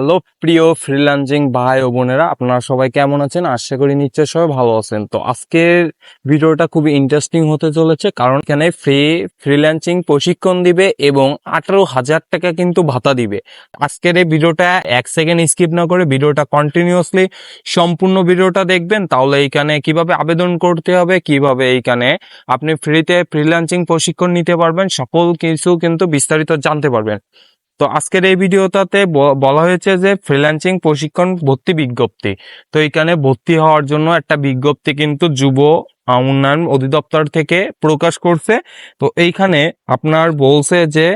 Hello, প্রিয় freelancing ভাই ও বোনেরা, আপনারা সবাই কেমন আছেন? আশা করি নিশ্চয় সবাই ভালো আছেন। তো আজকের ভিডিওটা খুবই ইন্টারেস্টিং হতে চলেছে, কারণ এখানে ফ্রি ফ্রিল্যান্সিং প্রশিক্ষণ দিবে এবং আঠারো হাজার টাকা কিন্তু ভাতা দিবে। আজকের এই ভিডিওটা এক সেকেন্ড স্কিপ না করে ভিডিওটা কন্টিনিউয়াসলি সম্পূর্ণ ভিডিওটা দেখবেন, তাহলে এইখানে কীভাবে আবেদন করতে হবে, কীভাবে এইখানে আপনি ফ্রিতে ফ্রিল্যান্সিং প্রশিক্ষণ নিতে পারবেন, সকল কিছু কিন্তু বিস্তারিত জানতে পারবেন। তো আজকের এই ভিডিওটাতে বলা হয়েছে যে ফ্রিল্যান্সিং প্রশিক্ষণ ভর্তি বিজ্ঞপ্তি। তো এখানে ভর্তি হওয়ার জন্য একটা বিজ্ঞপ্তি কিন্তু যুব উন্নয়ন অধিদপ্তর থেকে প্রকাশ করছে। তো এইখানে আপনার বলছে যে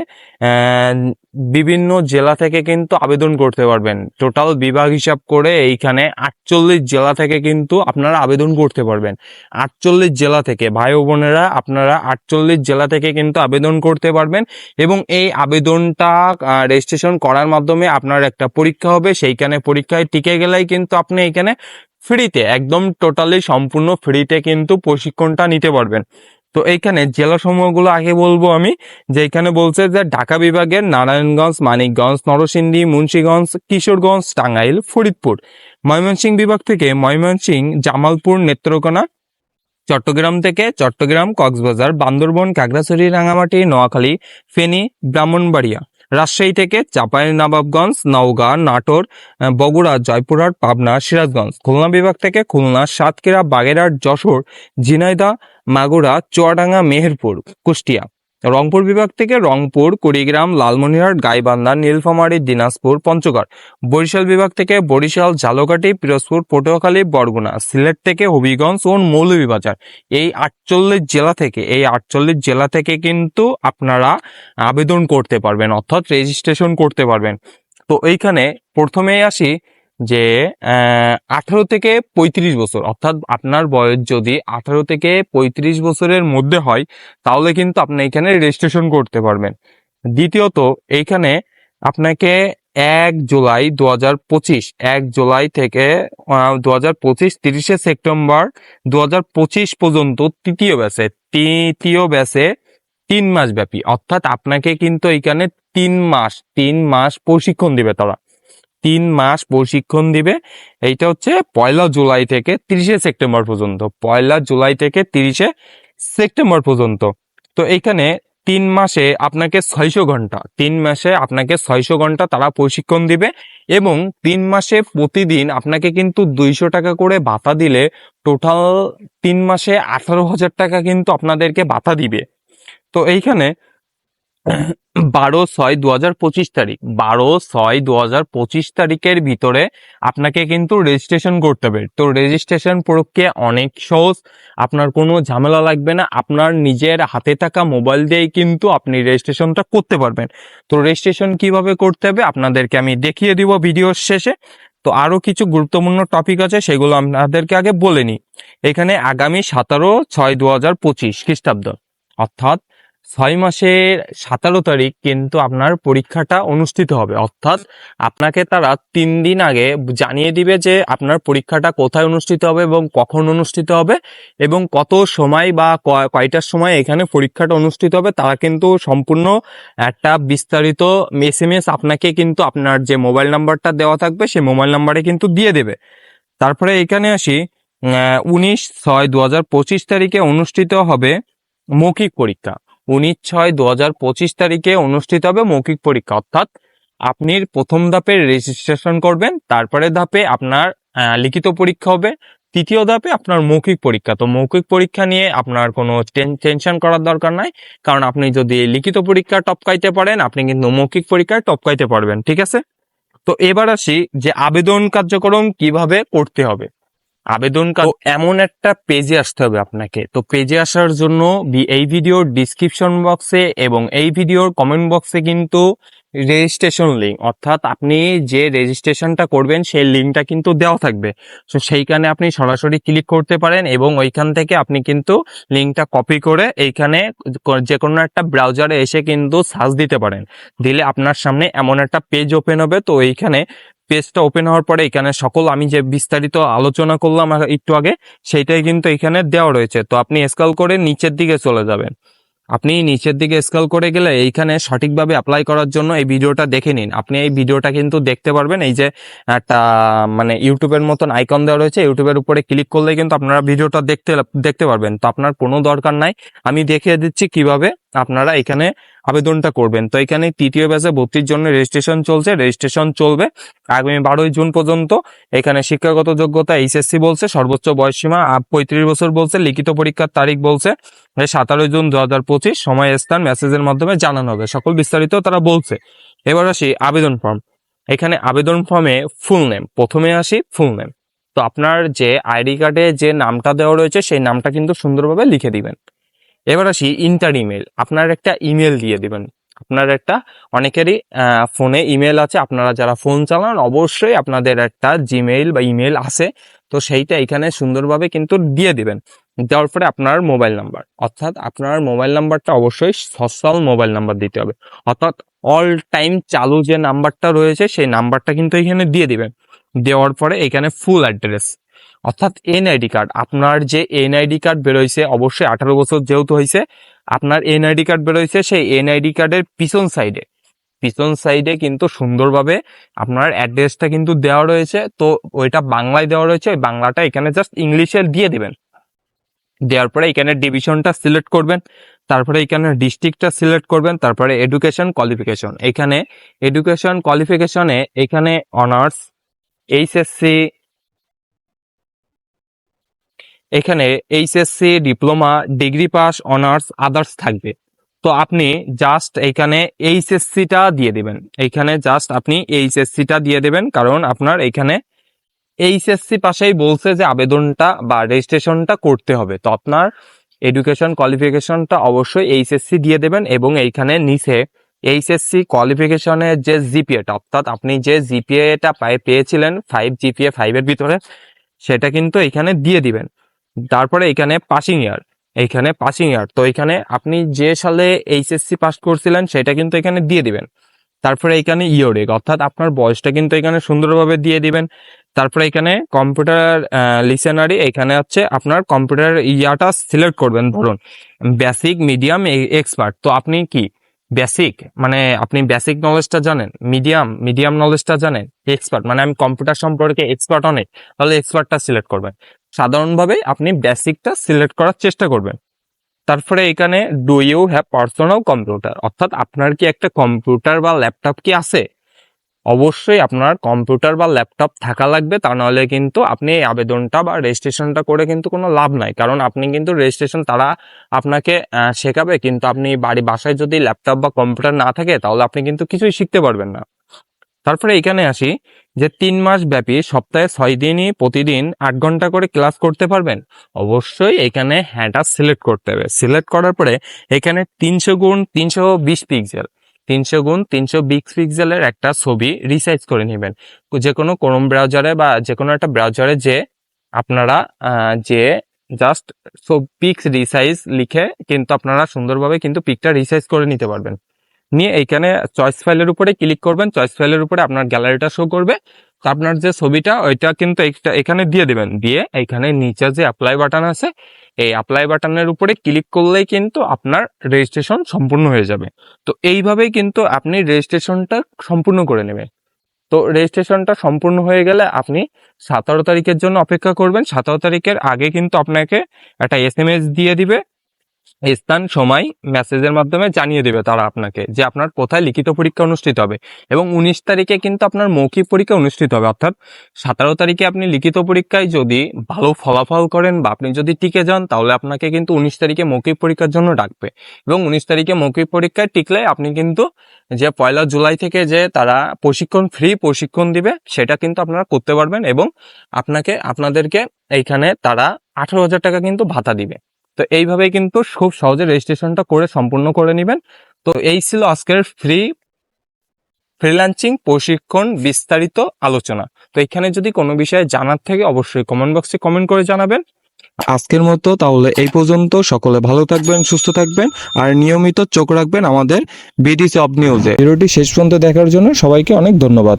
বিভিন্ন জেলা থেকে কিন্তু আবেদন করতে পারবেন। টোটাল বিভাগ হিসাব করে এইখানে আটচল্লিশ জেলা থেকে কিন্তু আপনারা আবেদন করতে পারবেন। আটচল্লিশ জেলা থেকে, ভাই বোনেরা, আপনারা আটচল্লিশ জেলা থেকে কিন্তু আবেদন করতে পারবেন এবং এই আবেদনটা রেজিস্ট্রেশন করার মাধ্যমে আপনার একটা পরীক্ষা হবে। সেইখানে পরীক্ষায় টিকে গেলেই কিন্তু আপনি এখানে ফ্রিতে একদম টোটালি সম্পূর্ণ ফ্রিতে কিন্তু প্রশিক্ষণটা নিতে পারবেন। তো এইখানে জেলা সমূহগুলো আগে বলব আমি, যে এখানে বলছে যে ঢাকা বিভাগের নারায়ণগঞ্জ, মানিকগঞ্জ, নরসিংদী, মুন্সীগঞ্জ, কিশোরগঞ্জ, টাঙ্গাইল, ফরিদপুর। ময়মনসিংহ বিভাগ থেকে ময়মনসিংহ, জামালপুর, নেত্রকোনা, চট্টগ্রাম থেকে চট্টগ্রাম, কক্সবাজার, বান্দরবন খাগড়াছড়ি রাঙামাটি, নোয়াখালী, ফেনী, ব্রাহ্মণবাড়িয়া। রাজশাহী থেকে চাপাই নবাবগঞ্জ নওগাঁ, নাটোর বগুড়া, জয়পুরহাট, পাবনা, সিরাজগঞ্জ। খুলনা বিভাগ থেকে খুলনা, সাতক্ষীরা, বাগেরহাট, যশোর ঝিনাইদা মাগুরা, চুয়াডাঙ্গা, মেহেরপুর, কুষ্টিয়া। রংপুর বিভাগ থেকে রংপুর, কুড়িগ্রাম, লালমনিরহাট, গাইবান্ধা, নীলফামারী, দিনাজপুর, পঞ্চগড়। বরিশাল বিভাগ থেকে বরিশাল, ঝালকাঠি, পিরোজপুর, পটুয়াখালী, বরগুনা, সিলেট থেকে হবিগঞ্জ ও মৌলভীবাজার। এই আটচল্লিশ জেলা থেকে, এই আটচল্লিশ জেলা থেকে কিন্তু আপনারা আবেদন করতে পারবেন, অর্থাৎ রেজিস্ট্রেশন করতে পারবেন। তো এইখানে প্রথমেই আসি যে আঠারো থেকে পঁয়ত্রিশ বছর, অর্থাৎ আপনার বয়স যদি আঠারো থেকে পঁয়ত্রিশ বছরের মধ্যে হয়, তাহলে কিন্তু আপনি এখানে রেজিস্ট্রেশন করতে পারবেন। দ্বিতীয়ত, এইখানে আপনাকে এক জুলাই দু হাজার পঁচিশ, এক জুলাই থেকে দু হাজার পঁচিশ তিরিশে সেপ্টেম্বর দু হাজার পঁচিশ পর্যন্ত তৃতীয় ব্যাচে তৃতীয় ব্যাচে তিন মাস ব্যাপী অর্থাৎ আপনাকে কিন্তু এখানে তিন মাস তিন মাস প্রশিক্ষণ দিবে তারা। তিন মাস প্রশিক্ষণ দিবে। এইটা হচ্ছে পয়লা জুলাই থেকে তিরিশে সেপ্টেম্বর পর্যন্ত। পয়লা জুলাই থেকে তিরিশে সেপ্টেম্বর পর্যন্ত। তো এইখানে তিন মাসে আপনাকে ছয়শো ঘণ্টা, তিন মাসে আপনাকে ছয়শো ঘণ্টা তারা প্রশিক্ষণ দিবে এবং তিন মাসে প্রতিদিন আপনাকে কিন্তু দুইশো টাকা করে ভাতা দিলে টোটাল তিন মাসে আঠারো হাজার টাকা কিন্তু আপনাদেরকে ভাতা দিবে। তো এইখানে বারো ছয় দু হাজার পঁচিশ তারিখ। বারো ছয় দু হাজার পঁচিশ তারিখের ভিতরে আপনাকে কিন্তু রেজিস্ট্রেশন করতে হবে। তো রেজিস্ট্রেশন প্রক্রিয়া অনেক সহজ। আপনার কোনো ঝামেলা লাগবে না। আপনার নিজের হাতে থাকা মোবাইল দিয়েই কিন্তু আপনি রেজিস্ট্রেশনটা করতে পারবেন। তো রেজিস্ট্রেশন কীভাবে করতে হবে আপনাদেরকে আমি দেখিয়ে দিব ভিডিওর শেষে। তো আরও কিছু গুরুত্বপূর্ণ টপিক আছে, সেগুলো আপনাদেরকে আগে বলে নিই। এখানে আগামী সতেরো ছয় দু হাজার পঁচিশ খ্রিস্টাব্দ। অর্থাৎ ছয় মাসের সতেরো তারিখ কিন্তু আপনার পরীক্ষাটা অনুষ্ঠিত হবে। অর্থাৎ আপনাকে তারা তিন দিন আগে জানিয়ে দিবে যে আপনার পরীক্ষাটা কোথায় অনুষ্ঠিত হবে এবং কখন অনুষ্ঠিত হবে এবং কত সময় বা কয়- কয়টার সময় এখানে পরীক্ষাটা অনুষ্ঠিত হবে তারা কিন্তু সম্পূর্ণ একটা বিস্তারিত এস এম এস আপনাকে কিন্তু আপনার যে মোবাইল নাম্বারটা দেওয়া থাকবে সেই মোবাইল নাম্বারে কিন্তু দিয়ে দেবে। তারপরে এখানে আসি উনিশ ছয় দু তারিখে অনুষ্ঠিত হবে মৌখিক পরীক্ষা। উনিশ ছয় দু হাজার পঁচিশ তারিখে অনুষ্ঠিত হবে মৌখিক পরীক্ষা। অর্থাৎ আপনি প্রথম ধাপে রেজিস্ট্রেশন করবেন তারপরে ধাপে আপনার লিখিত পরীক্ষা হবে, তৃতীয় ধাপে আপনার মৌখিক পরীক্ষা। তো মৌখিক পরীক্ষা নিয়ে আপনার কোনো টেনশন করার দরকার নাই, কারণ আপনি যদি লিখিত পরীক্ষা টপকাইতে পারেন, আপনি কিন্তু মৌখিক পরীক্ষায় টপকাইতে পারবেন, ঠিক আছে? তো এবার আসি যে আবেদন কার্যক্রম কীভাবে করতে হবে। আবেদন এমন একটা পেজে আসতে হবে আপনাকে। তো পেজে আসার জন্য এই ভিডিওর ডিসক্রিপশন বক্সে এবং এই ভিডিওর কমেন্ট বক্সে কিন্তু রেজিস্ট্রেশন লিঙ্ক অর্থাৎ আপনি যে রেজিস্ট্রেশনটা করবেন সেই লিঙ্কটা কিন্তু দেওয়া থাকবে। তো সেইখানে আপনি সরাসরি ক্লিক করতে পারেন এবং ওইখান থেকে আপনি কিন্তু লিঙ্কটা কপি করে এইখানে যে কোনো একটা ব্রাউজারে এসে কিন্তু সার্চ দিতে পারেন। দিলে আপনার সামনে এমন একটা পেজ ওপেন হবে তো এইখানে পেজটা ওপেন হওয়ার পরে এখানে সকল আমি যে বিস্তারিত আলোচনা করলাম একটু আগে, সেইটাই কিন্তু এখানে দেওয়া রয়েছে। তো আপনি স্ক্রল করে নিচের দিকে চলে যাবেন। আপনি নিচের দিকে স্ক্রল করে গেলে এইখানে সঠিকভাবে অ্যাপ্লাই করার জন্য এই ভিডিওটা দেখে নিন। আপনি এই ভিডিওটা কিন্তু দেখতে পারবেন। এই যে একটা মানে ইউটিউবের মতন আইকন দেওয়া রয়েছে, ইউটিউবের উপরে ক্লিক করলে কিন্তু আপনারা ভিডিওটা দেখতে দেখতে পারবেন। তো আপনার কোনো দরকার নাই। আমি দেখিয়ে দিচ্ছি কীভাবে আপনারা এখানে আবেদনটা করবেন। তো এখানে তৃতীয় ব্যাচে ভর্তির জন্য রেজিস্ট্রেশন চলছে। রেজিস্ট্রেশন চলবে আগামী বারোই জুন পর্যন্ত। এখানে শিক্ষাগত যোগ্যতা এইচএসসি বলছে, সর্বোচ্চ বয়সসীমা পঁয়ত্রিশ বছর বলছে, লিখিত পরীক্ষার তারিখ বলছে সাতারোই জুন দু হাজার পঁচিশ। সময় স্থান মেসেজের মাধ্যমে জানানো হবে। সকল বিস্তারিত তারা বলছে। এবার আসি আবেদন ফর্ম এখানে আবেদন ফর্মে ফুল নেম প্রথমে আসি ফুল নেম তো আপনার যে আইডি কার্ডে যে নামটা দেওয়া রয়েছে, সেই নামটা কিন্তু সুন্দরভাবে লিখে দিবেন। এবার আসি ইন্টার ইমেল আপনার একটা ইমেল দিয়ে দেবেন। আপনার একটা, অনেকেরই ফোনে ইমেল আছে। আপনারা যারা ফোন চালান, অবশ্যই আপনাদের একটা জিমেইল বা ইমেল আছে। তো সেইটা এখানে সুন্দরভাবে কিন্তু দিয়ে দিবেন। দেওয়ার পরে আপনার মোবাইল নাম্বার অর্থাৎ আপনার মোবাইল নাম্বারটা অবশ্যই সসল মোবাইল নাম্বার দিতে হবে। অর্থাৎ অল টাইম চালু যে নাম্বারটা রয়েছে, সেই নাম্বারটা কিন্তু এখানে দিয়ে দিবেন। দেওয়ার পরে এখানে ফুল অ্যাড্রেস অর্থাৎ এনআইডি কার্ড। আপনার যে এনআইডি কার্ড বেরোইছে, অবশ্যই আঠারো বছর যেহেতু হয়েছে আপনার এনআইডি কার্ড বেরোইছে সেই এনআইডি কার্ডের পিছন সাইডে। পিছন সাইডে কিন্তু সুন্দরভাবে আপনার অ্যাড্রেসটা কিন্তু দেওয়া রয়েছে। তো ওইটা বাংলায় দেওয়া রয়েছে, ওই বাংলাটা এখানে জাস্ট ইংলিশে দিয়ে দিবেন। দেওয়ার পরে এখানে ডিভিশনটা সিলেক্ট করবেন, তারপরে এখানে ডিস্ট্রিক্টটা সিলেক্ট করবেন, তারপরে এডুকেশন কোয়ালিফিকেশন। এখানে এডুকেশন কোয়ালিফিকেশনে এখানে অনার্স, এইচএসসি এখানে HSC diploma degree pass honours others থাকবে। তো আপনি জাস্ট এখানে এইচএসসিটা দিয়ে দেবেন। এইখানে জাস্ট আপনি এইচএসসিটা দিয়ে দেবেন, কারণ আপনার এখানে এইচএসসি পাশেই বলছে যে আবেদনটা বা রেজিস্ট্রেশনটা করতে হবে। তো আপনার এডুকেশন কোয়ালিফিকেশনটা অবশ্যই এইচএসসি দিয়ে দেবেন এবং এইখানে নিচে এইচএসসি কোয়ালিফিকেশনের যে জিপিএটা অর্থাৎ আপনি যে জিপিএটা পেয়েছিলেন ফাইভ জিপিএ ফাইভের ভিতরে, সেটা কিন্তু এখানে দিয়ে দিবেন। তারপরে এখানে পাসিং ইয়ার এইখানে পাসিং ইয়ার তো এখানে আপনি যে সালে এইচএসসি পাস করছিলেন, সেটা কিন্তু এখানে দিয়ে দিবেন। তারপরে এখানে ইয়োরেক অর্থাৎ আপনার বয়সটা কিন্তু এখানে সুন্দরভাবে দিয়ে দিবেন। তারপরে এখানে কম্পিউটার লিসেনারি এখানে হচ্ছে আপনার কম্পিউটার ইয়াটা সিলেক্ট করবেন। ধরুন বেসিক মিডিয়াম এক্সপার্ট তো আপনি কি? বেসিক মানে আপনি বেসিক নলেজটা জানেন? মিডিয়াম মিডিয়াম নলেজটা জানেন? এক্সপার্ট মানে আমি কম্পিউটার সম্পর্কে এক্সপার্ট অনেক। তাহলে এক্সপার্টটা সিলেক্ট করবেন। সাধারণভাবে আপনি বেসিকটা সিলেক্ট করার চেষ্টা করবেন। তারপরে এখানে do you have personal computer অর্থাৎ আপনার কি একটা কম্পিউটার বা ল্যাপটপ কি আছে? অবশ্যই আপনার কম্পিউটার বা ল্যাপটপ থাকা লাগবে, তা নাহলে কিন্তু আপনি এই আবেদনটা বা রেজিস্ট্রেশনটা করে কিন্তু কোনো লাভ নাই। কারণ আপনি কিন্তু রেজিস্ট্রেশন তারা আপনাকে শেখাবে, কিন্তু আপনি বাড়ি বাসায় যদি ল্যাপটপ বা কম্পিউটার না থাকে, তাহলে আপনি কিন্তু কিছুই শিখতে পারবেন না। তারপরে এখানে আসি। যে তিন মাস ব্যাপী সপ্তাহে ছয় দিনই প্রতিদিন আট ঘণ্টা করে ক্লাস করতে পারবেন, অবশ্যই এখানে হ্যাঁটা সিলেক্ট করতে হবে। সিলেক্ট করার পরে এখানে তিনশো গুণ তিনশো বিশ পিক্সেল, তিনশো গুণ তিনশো বিশ পিক্সেলের একটা ছবি রিসাইজ করে নেবেন। যে কোনো ক্রোম ব্রাউজারে বা যে কোনো একটা ব্রাউজারে যে আপনারা যে জাস্ট পিক্স রিসাইজ লিখে কিন্তু আপনারা সুন্দরভাবে কিন্তু পিকটা রিসাইজ করে নিতে পারবেন। নিয়ে এইখানে চয়েস ফাইলের উপরে ক্লিক করবেন। চয়েস ফাইলের উপরে আপনার গ্যালারিটা শো করবে। তো আপনার যে ছবিটা, ওইটা কিন্তু এখানে দিয়ে দেবেন। দিয়ে এইখানে নিচে যে অ্যাপ্লাই বাটন আছে, এই অ্যাপ্লাই বাটনের উপরে ক্লিক করলেই কিন্তু আপনার রেজিস্ট্রেশন সম্পূর্ণ হয়ে যাবে। তো এইভাবেই কিন্তু আপনি রেজিস্ট্রেশনটা সম্পূর্ণ করে নেবেন। তো রেজিস্ট্রেশনটা সম্পূর্ণ হয়ে গেলে আপনি সতেরো তারিখের জন্য অপেক্ষা করবেন। সতেরো তারিখের আগে কিন্তু আপনাকে একটা এস দিয়ে দিবে। স্থান, সময় মেসেজের মাধ্যমে জানিয়ে দেবে তারা আপনাকে যে আপনার কোথায় লিখিত পরীক্ষা অনুষ্ঠিত হবে। এবং উনিশ তারিখে কিন্তু আপনার মৌখিক পরীক্ষা অনুষ্ঠিত হবে। অর্থাৎ সতেরো তারিখে আপনি লিখিত পরীক্ষায় যদি ভালো ফলাফল করেন বা আপনি যদি টিকে যান, তাহলে আপনাকে কিন্তু উনিশ তারিখে মৌখিক পরীক্ষার জন্য ডাকবে। এবং উনিশ তারিখে মৌখিক পরীক্ষায় টিকলে আপনি কিন্তু যে পয়লা জুলাই থেকে যে তারা প্রশিক্ষণ ফ্রি প্রশিক্ষণ দিবে, সেটা কিন্তু আপনারা করতে পারবেন এবং আপনাকে, আপনাদেরকে এইখানে তারা আঠারো হাজার টাকা কিন্তু ভাতা দিবে। তো এইভাবে কিন্তু খুব সহজে রেজিস্ট্রেশনটা করে সম্পূর্ণ করে নেবেন। তো এই ছিল আজকের ফ্রি ফ্রিল্যান্সিং প্রশিক্ষণ বিস্তারিত আলোচনা। তো এখানে যদি কোনো বিষয়ে জানার থেকে অবশ্যই কমেন্ট বক্সে কমেন্ট করে জানাবেন। আজকের মতো তাহলে এই পর্যন্ত। সকলে ভালো থাকবেন সুস্থ থাকবেন আর নিয়মিত চোখ রাখবেন আমাদের বিডি অব নিউজে ভিডিওটি শেষ পর্যন্ত দেখার জন্য সবাইকে অনেক ধন্যবাদ।